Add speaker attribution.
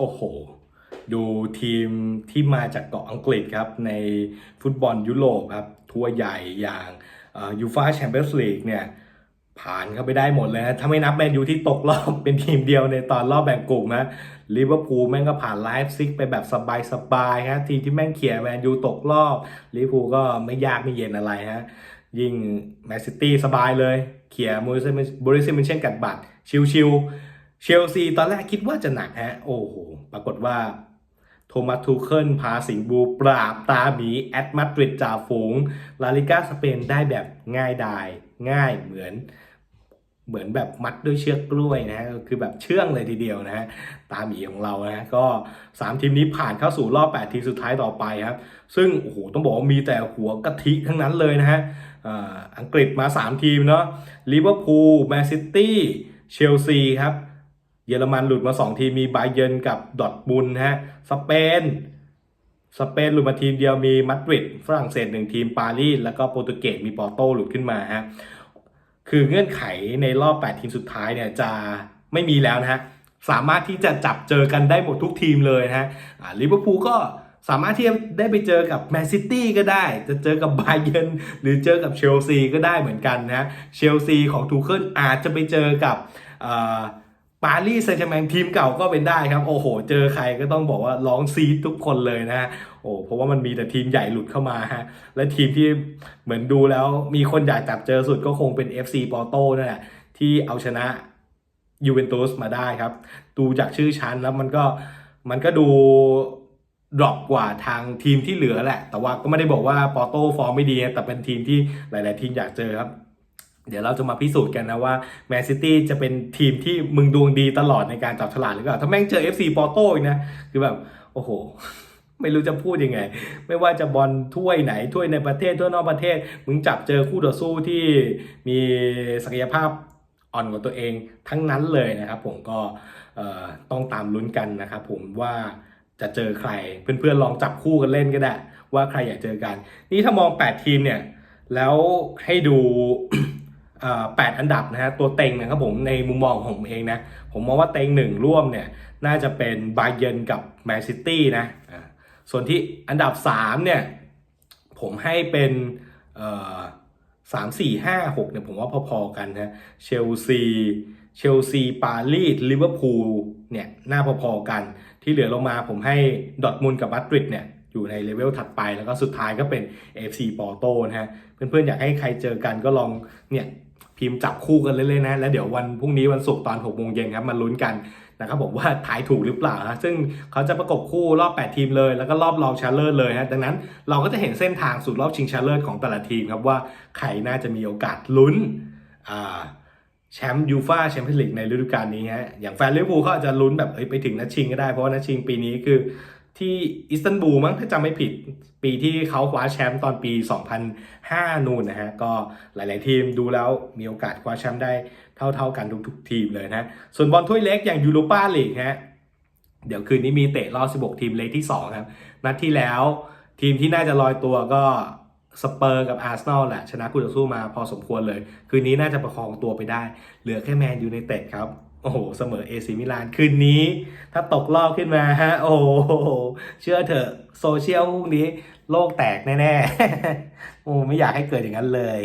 Speaker 1: โอ้โห ดูทีมที่มาจากเกาะอังกฤษครับ ในฟุตบอลยุโรปครับ ทัวร์ใหญ่อย่างยูฟ่าแชมเปี้ยนส์ลีกเนี่ย ผ่านเข้าไปได้หมดเลยนะถ้าไม่นับแมนยูที่ตกรอบ เป็นทีมเดียวในตอนรอบแบ่งกลุ่มนะลิเวอร์พูลแม่งก็ผ่านไลฟ์ซิกไปแบบสบายๆฮะทีมที่แม่งเขี่ยแมนยูตกรอบลิเวอร์พูลก็ไม่ยากไม่เย็นอะไรฮะยิ่งแมนซิตี้สบายเลย เขี่ยมูริสบริซิมินเช่นกัดบัตรชิวๆ เชลซีตอนแรกคิดว่าจะหนักฮะ โอ้โห ปรากฏว่า โทมัสทูเคิลพาสิงบูปราบตาหมีแอตมาดริดจ่าฝูง ลาลิก้าสเปนได้แบบง่ายดาย ง่ายเหมือนเหมือนแบบมัดด้วยเชือกกล้วยนะฮะคือแบบเชื่องเลยทีเดียวนะฮะตาหมีของเรานะก็ 3 ทีมนี้ผ่านเข้าสู่รอบ 8 ทีมสุดท้ายต่อไปครับ ซึ่งโอ้โหต้องบอกว่ามีแต่หัวกะทิทั้งนั้นเลยนะฮะอังกฤษมา 3 ทีมเนาะลิเวอร์พูลแมนซิตี้เชลซีครับ เยอรมันหลุดมา 2 ทีมมีไบเยนกับดอทมุนฮะสเปนสเปนหลุดมาทีมเดียวมีมาดริดฝรั่งเศสหนึ่งทีมปารีสแล้วก็โปรตุเกสมีปอร์โตหลุดขึ้นมาฮะคือเงื่อนไขในรอบ 8 ทีมสุดท้ายเนี่ยจะไม่มีแล้วนะฮะสามารถที่จะจับเจอกันได้หมดทุกทีมเลยนะฮะลิเวอร์พูลก็สามารถที่จะได้ไปเจอกับแมนซิตี้ก็ได้ จะเจอกับไบเยนหรือเจอกับเชลซีก็ได้เหมือนกันนะเชลซีของทูเคิลอาจจะไปเจอกับ ปารีสแซงต์แชร์แมงทีมเก่าก็เป็นได้ครับ โอ้โห เจอใครก็ต้องบอกว่าร้องซีทุกคนเลยนะฮะโอ้เพราะว่ามันมีแต่ทีมใหญ่หลุดเข้ามาฮะและทีมที่เหมือนดูแล้วมีคนอยากจับเจอสุดก็คงเป็น FC ปอร์โตนั่นแหละที่เอาชนะยูเวนตุสมาได้ครับ ดูจากชื่อชั้นแล้วมันก็มันก็ดูดรอปกว่าทางทีมที่เหลือแหละ แต่ว่าก็ไม่ได้บอกว่าปอร์โตฟอร์มไม่ดีแต่เป็นทีมที่หลาย ๆ ทีมอยากเจอครับ เดี๋ยวเราจะมาพิสูจน์กันนะว่าแมนซิตี้จะเป็นทีมที่มึงดวงดีตลอดในการจับฉลากหรือเปล่า ถ้าแม่งเจอ FC ปอร์โตอีกนะ คือแบบ โอ้โห ไม่รู้จะพูดยังไง ไม่ว่าจะบอลถ้วยไหน ถ้วยในประเทศถ้วยนอกประเทศ มึงจับเจอคู่ต่อสู้ที่มีศักยภาพอ่อนกว่าตัวเองทั้งนั้นเลยนะครับผมก็ต้องตามลุ้นกันนะครับผมว่าจะเจอใครเพื่อนๆลองจับคู่กันเล่นก็ได้ ว่าใครอยากเจอกัน นี่ถ้ามอง 8 ทีมเนี่ย แล้วให้ดู แปดอันดับนะฮะตัวเต็งนะครับผมในมุมมองของผมเองนะ ผมมองว่าเต็งหนึ่งร่วมเนี่ยน่าจะเป็นบาเยนกับแมนซิตี้นะส่วนที่อันดับ 3 เนี่ย ผมให้เป็นสามสี่ห้าหกเนี่ยผมว่าพอๆกันนะเชลซีเชลซีปารีสลิเวอร์พูลเนี่ยน่าพอๆกัน ที่เหลือลงมาผมให้ดอทมุนกับมาดริดเนี่ยอยู่ในเลเวลถัดไปแล้วก็สุดท้ายก็เป็น FC ปอร์โตนะฮะ เพื่อนๆ อยากให้ใครเจอกันก็ลองเนี่ย พิมพ์จับคู่กันเล่นๆนะ แล้วเดี๋ยววันพรุ่งนี้วันศุกร์ตอน6โมงเย็นครับมาลุ้นกันนะครับผมว่าทายถูกหรือเปล่าฮะซึ่งเขาจะประกบคู่รอบ 8 ทีมเลย แล้วก็รอบรองชาเลอร์เลยฮะดังนั้นเราก็จะเห็นเส้นทางสู่รอบชิงชาเลอร์ของแต่ละทีมครับว่าใครน่าจะมีโอกาสลุ้นแชมป์ยูฟาแชมเปี้ยนลีกในฤดูกาลนี้ฮะอย่างแฟนลิเวอร์พูลเขาอาจจะลุ้นแบบเฮ้ยไปถึงนัดชิงก็ได้เพราะว่านัดชิงปีนี้คือ ที่อิสตันบูลมั้งถ้าจำไม่ผิดปีที่เขาคว้าแชมป์ตอนปี 2005 นู่นนะฮะ ก็หลาย ๆ ทีมดูแล้วมีโอกาสคว้าแชมป์ได้เท่า ๆ กันทุกๆทีมเลยนะส่วนบอลถ้วยเล็กอย่างยูโรปาลีกฮะเดี๋ยวคืนนี้มีเตะรอบ 16 ทีมเล็กที่ 2 ครับ นัดที่แล้วทีมที่น่าจะลอยตัวก็สเปอร์กับอาร์เซนอลแหละ ชนะคู่ต่อสู้มาพอสมควรเลย คืนนี้น่าจะประคองตัวไปได้ เหลือแค่แมนยูไนเต็ดครับ โอ้โห เสมอเอซิมิลานคืนนี้ ถ้าตกรอบขึ้นมาฮะ โอ้โห เชื่อเถอะโซเชียลพวกนี้ โลกแตกแน่ ๆ โอ้ไม่อยากให้เกิดอย่างนั้นเลย